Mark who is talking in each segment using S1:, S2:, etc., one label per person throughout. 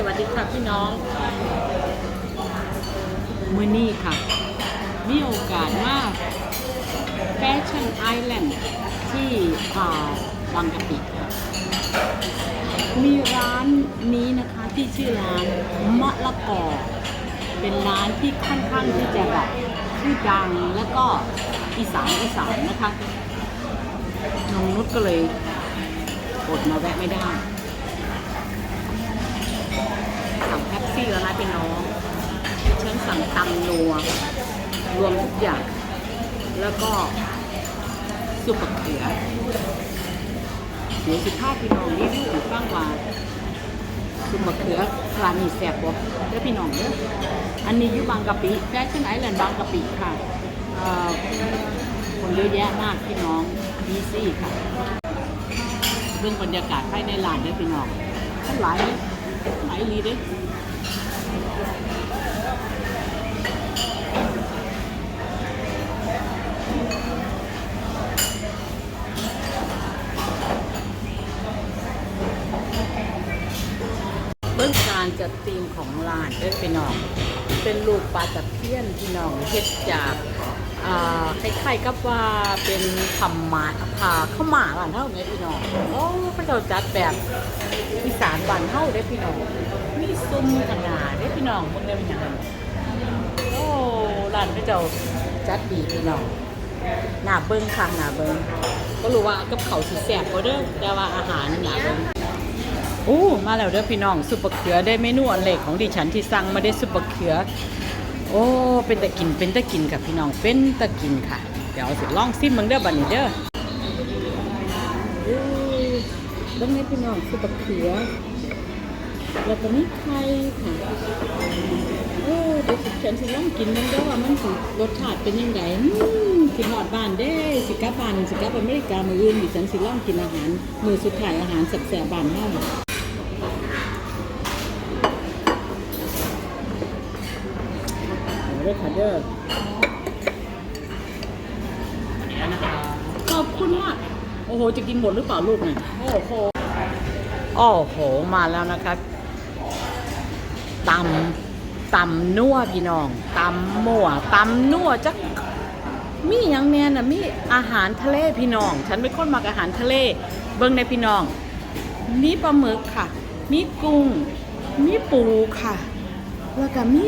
S1: สวัสดีค่ะพี่น้องมือนี้ค่ะ มีโอกาสมาแฟชั่นไอแลนด์ที่อ่าบางกะปิค่ะมีร้านนี้นะคะที่ชื่อร้านมะละกอ เป็นร้านที่ค่อนข้างที่จะแบบชื่อดังแล้วก็อีสานอีสานนะคะน้องนุชก็เลยอดมาแวะไม่ได้ สั่งแท็กซี่แล้วนะพี่น้องฉันสั่งตำนัว รวมทุกอย่าง แล้วก็ซุปมะเขือเดี๋ยวสิภาพพี่น้องรีวิวให้ฟังว่าซุปมะเขือ ร้านนี้แซ่บบ่เด้อพี่น้องเด้ออันนี้อยู่บางกะปิแฟชั่นไอแลนด์บางกะปิค่ะคนเยอะแยะมากพี่น้องดีซี่ค่ะเรื่องบรรยากาศภายในร้านเด้อพี่น้องท่านหลายหลายลีเด้อ เบื้องการ จัดธีมของร้านเด้อพี่น้อง เป็นรูปปลาตะเพียนพี่น้องเฮ็ดจากอ่าคล้ายๆกับว่าเป็นคำมาพาเข้าหมาบ้านเฮาเนี่ยพี่น้องโอ้พระเจ้าจัดแบบอีสานบ้านเฮาเด้พี่น้องมีซุ้มขนาดเด้พี่น้องพวกนี้เป็นยังไงโอ้ร้านพระเจ้าจัดดีพี่น้องหน้าเบิ้งค่ะหน้าเบิ้งก็รู้ว่ากับเขาสิแซ่บก็เด้อแต่ว่าอาหารหน้าเบิ้ง โอ้มาแล้วเด้อพี่น้องซุปเปอร์เขือได้เมนูอันเล็กของดิฉันที่สั่งมาได้ซุปเปอร์เขือ โอ้เป็นตะกินเป็นตะกินค่ะพี่น้องเป็นตะกินค่ะ เดี๋ยวสิลองซิมมึงเด้อบัดนี้เด้อโอ้เบิ่งให้พี่น้องซุปเปอร์เขือแล้วก็มีไข่ค่ะโอ้เดี๋ยวสิฉันสิลองกินมึงเด้อว่ามันสิรสชาติเป็นยังไงอืมสิฮอดบ้านเด้สิกลับบ้านสิกลับอเมริกามืออื่นดิฉันสิลองกินอาหารมื้อสุดท้ายอาหารแซ่บๆบ้านเฮา เด้อขอบคุณมากโอ้โห จะกินหมดหรือเปล่าลูกเนี่ยโอ้โหโอ้โห มาแล้วนะคะตำตำนัวพี่น้องตำมั่วตำนัวจักมีอย่างแน่น่ะมีอาหารทะเลพี่น้อง ฉันเป็นคนมักอาหารทะเล เบิ่งในพี่น้อง มีปลาหมึกค่ะ มีกุ้ง มีปูค่ะ แล้วก็มี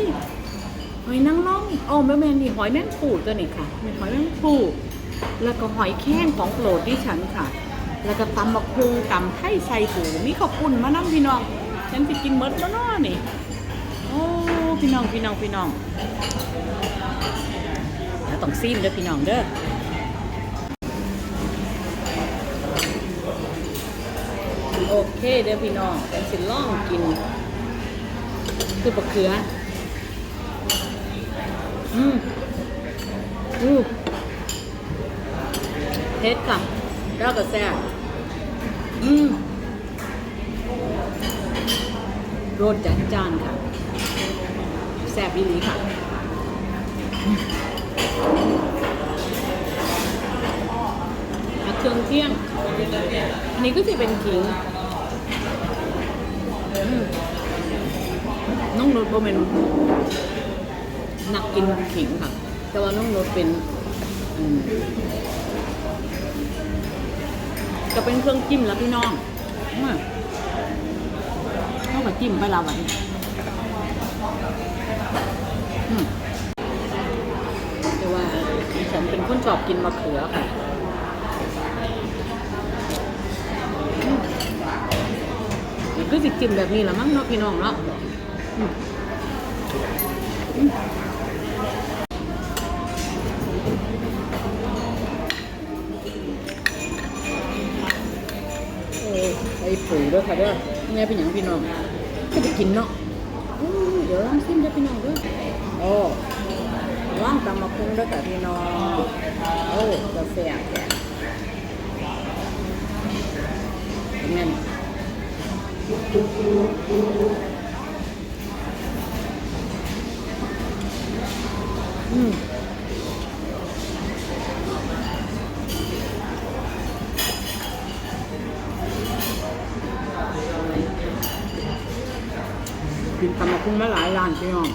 S1: หอยนางรมโอ้แม่แม่นี่หอยแมงปูตัวนี้ค่ะมีหอยแมงปูแล้วก็หอยแข้งของโปรดดิฉันค่ะ แล้วก็ตำบักพุงตำไทยใส่ปูมีข้าวปุ้นมานั่งพี่น้องฉันสิกินเมดแล้วเนาะนี่โอ้พี่น้องพี่น้องพี่น้องแล้วต้องซีมเด้อพี่น้องเด้อโอเคเด้อพี่น้องฉันสิล่องกินคือบักเขือ อืมอือเผ็ดค่ะ แล้วก็แซ่บอืมรสจัดจ้านค่ะ แซ่บอีหลีค่ะเครื่องเที่ยง อันนี้ก็จะเป็นขิงน้องรสโบเมนห นักกินขิงค่ะ แต่ว่าน้องรถเป็นอืมจะเป็นเครื่องจิ้มแล้วพี่น้องอืมเข้ากับจิ้มไปละวันนี้อืมแต่ว่าฉันเป็นคนชอบกินมะเขือค่ะอืมนี่คือสิจิ้มแบบนี้ละมั้งเนาะพี่น้องเนาะ ปุ๋ยด้วยค่ะเด้อแม่เป็นอย่างพี่น้องก็จะกินเนาะอู้เดี๋ยวลองซิมเด้อพี่น้องเด้วยโอ้ว่างตำมะพุงเด้วยค่ะพี่น้องโอ้จะเสียแกเงี้ยอืม กินตำมะคุ้งมาหลายร้าน พี่น้อง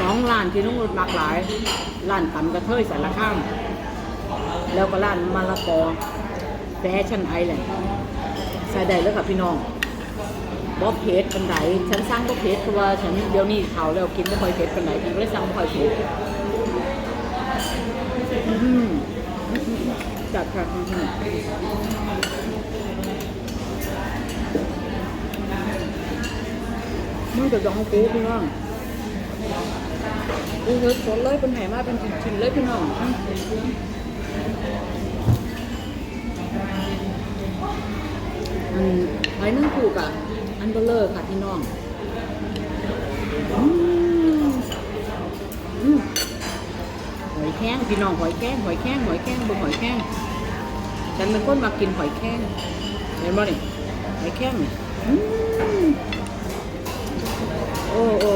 S1: สองร้านที่น้องรถมักหลายร้านตำกระเทยสารข้าม แล้วก็ร้านมะละกอแฟชั่นไอแลนด์ใส่ได้แล้วกับพี่น้องบอบเพจปันไดฉันสร้างบอเพจเพราะว่าฉันเดี๋ยวนี้เขาแล้วกินไม่ค่อยเพจปันไดฉันก็เลยสั่งไม่ค่อยเพจจัดค่ะอื้อหือ มันจะดองกูพี่น้องกูเฮ็ดสดเลยเป็นไหมากเป็นชิ้นๆเลยพี่น้องอันไว้นึ่งผูกอะอันเบลเลอร์ค่ะพี่น้องหอยแข้งพี่น้องหอยแข้งหอยแข้งหอยแข้งบนหอยแข้งฉันเป็นคนมากินหอยแข้งเห็นบ่นี่หอยแข้งอืม โอ้โอ้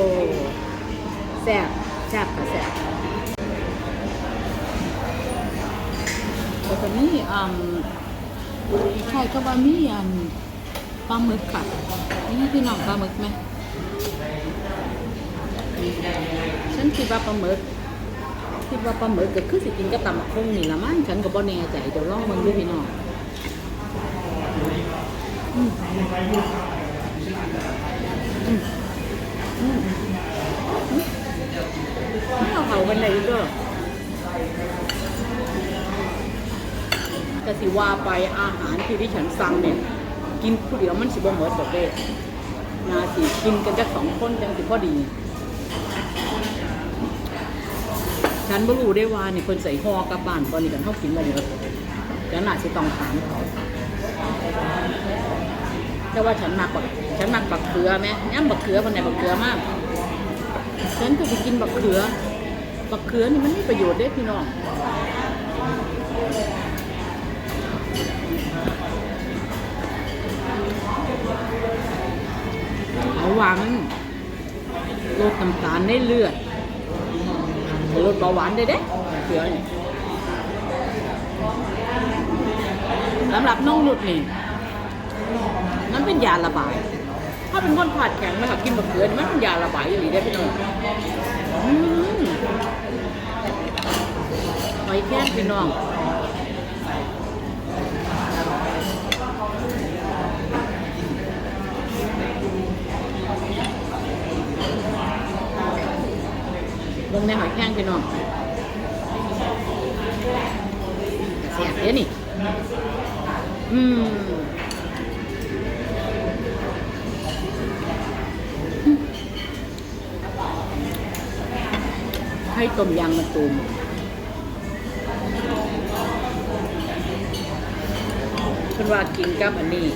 S1: แซ่บแซ่บค่ะแซ่บแต่ตอนนี้อืมใช่ก็ว่ามีอันปลาหมึกค่ะนี่พี่น้องปลาหมึกไหมฉันคิดว่าปลาหมึกคิดว่าปลาหมึกก็คือสิกินกับตำบักหุ่งนี่ละมั้งฉันก็บ่แน่ใจเดี๋ยวลองมึงดูพี่น้อง ไม่เอาเขากันไหนอีก็แต่สิว่าไปอาหารที่ที่ฉันสั่งเนี่ย กินผู้เดียวมันสิบ่หมดดอกเด้นาสิกินกันจะสองคนจังสิพอดี ฉันบ่รู้ได้ว่านี่เพิ่นใส่ห่อกลับบ้านตอนนี้กันเฮากินบ่หมดฉันน่าสิต้องถามเขาแต่ว่าฉันมักบักฉันมักบักเขือแม่ย่ำบักเขือคนไหนบักเขือมาก ฉันก็สิกินบักเขือ บักเขือนี่มันมีประโยชน์เด้พี่น้องเอาหวังลดน้ำตาลในเลือดลดเบาหวานได้เด้เสือนี่สำหรับน้องหลุดนี่มันเป็นยาระบาย ถ้าเป็นคนขาดแข็งนะครับกินแบบเกลือมันเป็นยาระบายอยู่ดีได้พี่น้องอืมหอยแค่พี่น้องเบิ่งในหอยแข้งพี่น้องเสียบเด้นี่อืมให้ต้ม ยางมะตูมเพิ่นว่ากินกับอันนี้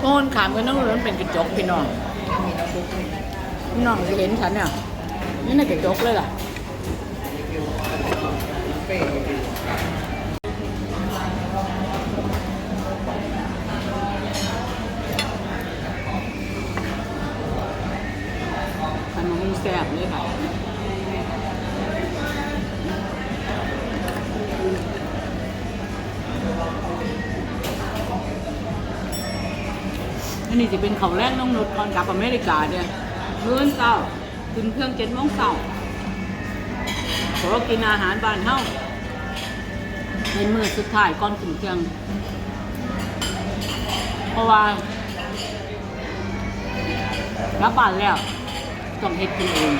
S1: โอนขามกันน้องล้นเป็นกระจกพี่น้องพี่น้องจะเห็นฉันเนี่ยนี่ในกระจกเลยล่ะ แซ่บเลยค่ะอันนี้จะเป็นเขาแรกน้องนุชก่อนกลับอเมริกาเนี่ยเมื่อเช้าขึ้นเครื่องเจ็ดโมงเช้าเพราะว่ากินอาหารบ้านเฮาในมือสุดท้ายก่อนขึ้นเครื่อง เพราะว่ากลับบ้านแล้ว ต้องเฮ็ดกินเอง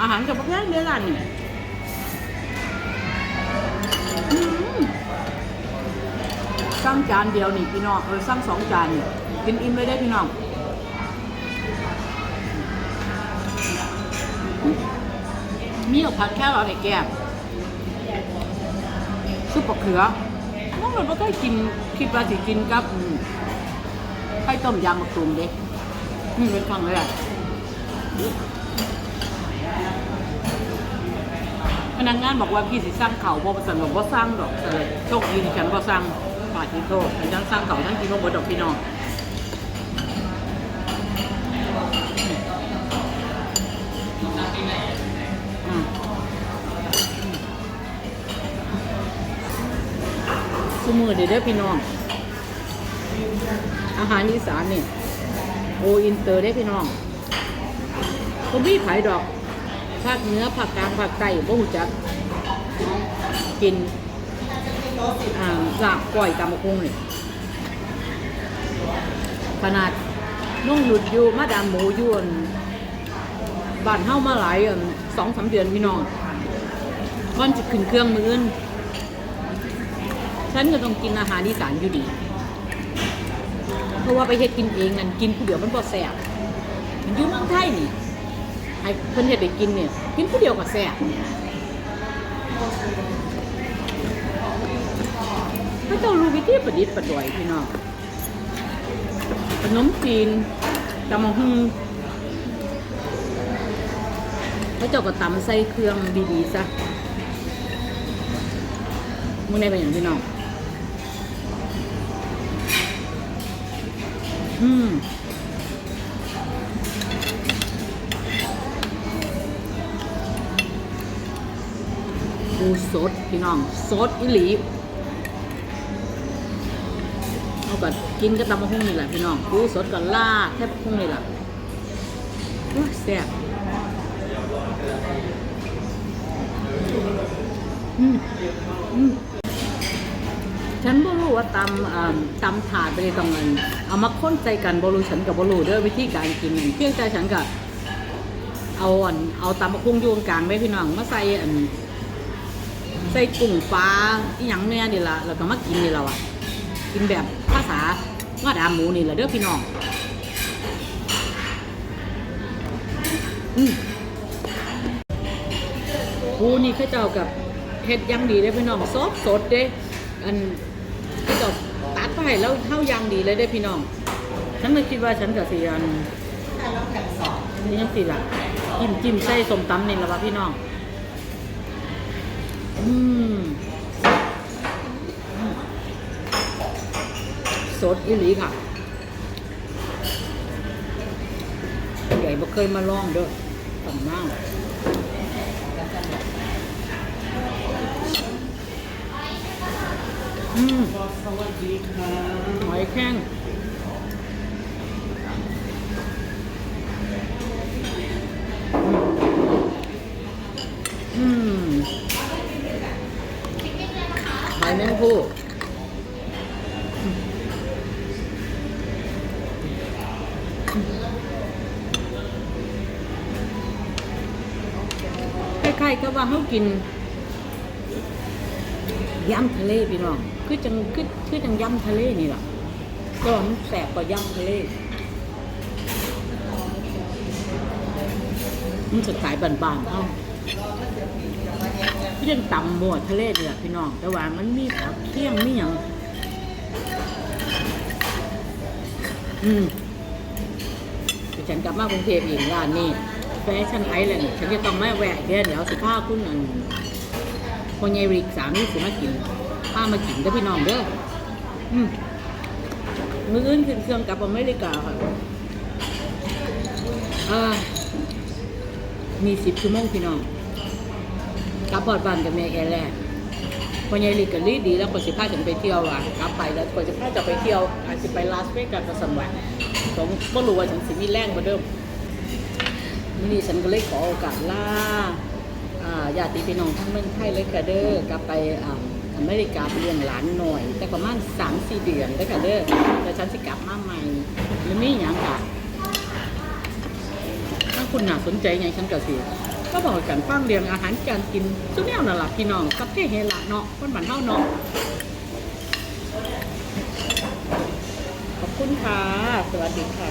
S1: อาหารกับพวกนี้เนื้อร้านนี่สั่งจานเดียวนี่พี่น้องเออสั่งสองจานนี่กินอิ่มเลยได้พี่น้องมีเอาผัดแค่เราในแก้มซุปปลาเขือน้องมันไม่เคยกินคิดว่าสิกินกับไข่ต้มยำมะกรูดเด็กนี่เป็นครั้งแรก พนักงานบอกว่าพี่สิสั่งเขาวบ่ประสนบ่สั่งดอกแต่โชคดีที่ฉันบ่สั่งฝาที่โทษฉันยังสั่งเขาทั้งกินบ่เบิดดอกพี่น้องอืมมือเด้อเด้พี่น้อง อาหารอีสานนี่โออินเตอร์ได้พี่น้อง ก็มีขายดอกภาคเหนือภาคกลางภาคใต้บ่หูจักกินอ่าลาบก้อยตำบักหุ่งนี่ขนาดนุ่งหลุดอยู่มาดามหมูยวนบ้านเฮามาหลายสองสามเดือนพี่น้องก่อนจะขึ้นเครื่องมืออื่นฉันก็ต้องกินอาหารอีสานอยู่ดี เพราะว่าไปเฮ็ดกินเองนั่นกินผู้เดียวมันบ่แซ่บมันอยู่เมืองไทยนี่ ไอ้เพิ่นเฮ็ดให้กินเนี่ยกินผู้เดียวก็แซ่บพระเจ้ารู้วิธีประดิษฐ์ประดอยพี่น้องขนมจีนตำมะฮุ่งพระเจ้าก็ตำใส่เครื่องดีๆซะมึงได้เป็นอย่างพี่น้องอืม สดพี่น้องสดอิหลีเอากักินก็ตำมะฮุ่งนี่แหละพี่น้องปูสดกับลาดแทบพุ่งนี่แหละโอ้ยแซ่บฉันบ่รู้ว่าตำตำถาดไปเลยตรงนั้นเอามาค้นใจกันบ่รู้ฉันกับบ่รู้เด้อวิธีการกินนั่นเพียงแต่ฉันก็เอาอันเอาตำมะคุ้งอยูงกลางไว้พี่น้องมาใส่อัน ใส่กุ้งปลาอีหยังเนี่ยนี่ล่ะแล้วก็มากินนี่ล่ะวะกินแบบภาษาว่าดามหมูนี่ล่ะเด้อพี่น้องอืมปูนี่ข้าเจ้ากับเฮ็ดยังดีได้พี่น้องสดสดเด้อันที่ก็ตัดไปแล้วเท่ายางดีเลยได้พี่น้องฉันไม่คิดว่าฉันกับสีอันนี่ยังสิล่ะจิ้มจิ้มใส่สมตำนี่ละวะพี่น้อง อืมสดอีหลีค่ะใหญ่บ่เคยมาลองเด้อต่ำมากอืมหอยแข้ง ว่าเขากินยำทะเลพี่น้อง คือจังคือคือจังยำทะเลนี่แหละก็มันแสบกว่ายำทะเล มันจะขายบานๆเอ้าคือจังตำหมวดทะเลนี่แหละพี่น้อง แต่ว่ามันมีผักเที่ยงมีอย่างอืมฉันกลับมากรุงเทพอีกร้านนี้ แฟชั่นไอแลนด์ฉันจะต้องไม่แหวะเดี๋ยวเดี๋ยวสิพาคุณอันคนยายริกสามีสิมากินพามากินเด้พี่น้องเด้ออืมมืออื่นขึ้นเครื่องกลับอเมริกาค่ะอ่ามีสิบชั่วโมงพี่น้องกลับพอดบ้านกับแม่แกแรกคนยายริกก็รีดดีแล้วก็สิพาฉันไปเที่ยวว่ะกลับไปแล้วก็จะพาจะไปเที่ยวอาจจะไปลาสเวกัสกับสมวันผมก็รู้ว่าฉันสิมีแรงกว่าเดิม มื้อนี้ฉันก็เลยขอโอกาสลาอ่าญาติพี่น้องทั้งเมืองไทยเลยค่ะเด้อกลับไปอเมริกาไปเลี้ยงหลานหน่อย แต่ประมาณสามสี่เดือนเด้อค่ะเด้อแล้วฉันสิกลับมาใหม่หรือมีอย่างค่ะถ้าคุณน่าสนใจไงฉันก็สิก็บอกกันฟังเรียงอาหารการกินสุดแนวน่ะล่ะพี่น้องกับเทเฮละเนาะคนบ้านเฮาเนาะขอบคุณค่ะ สวัสดีค่ะ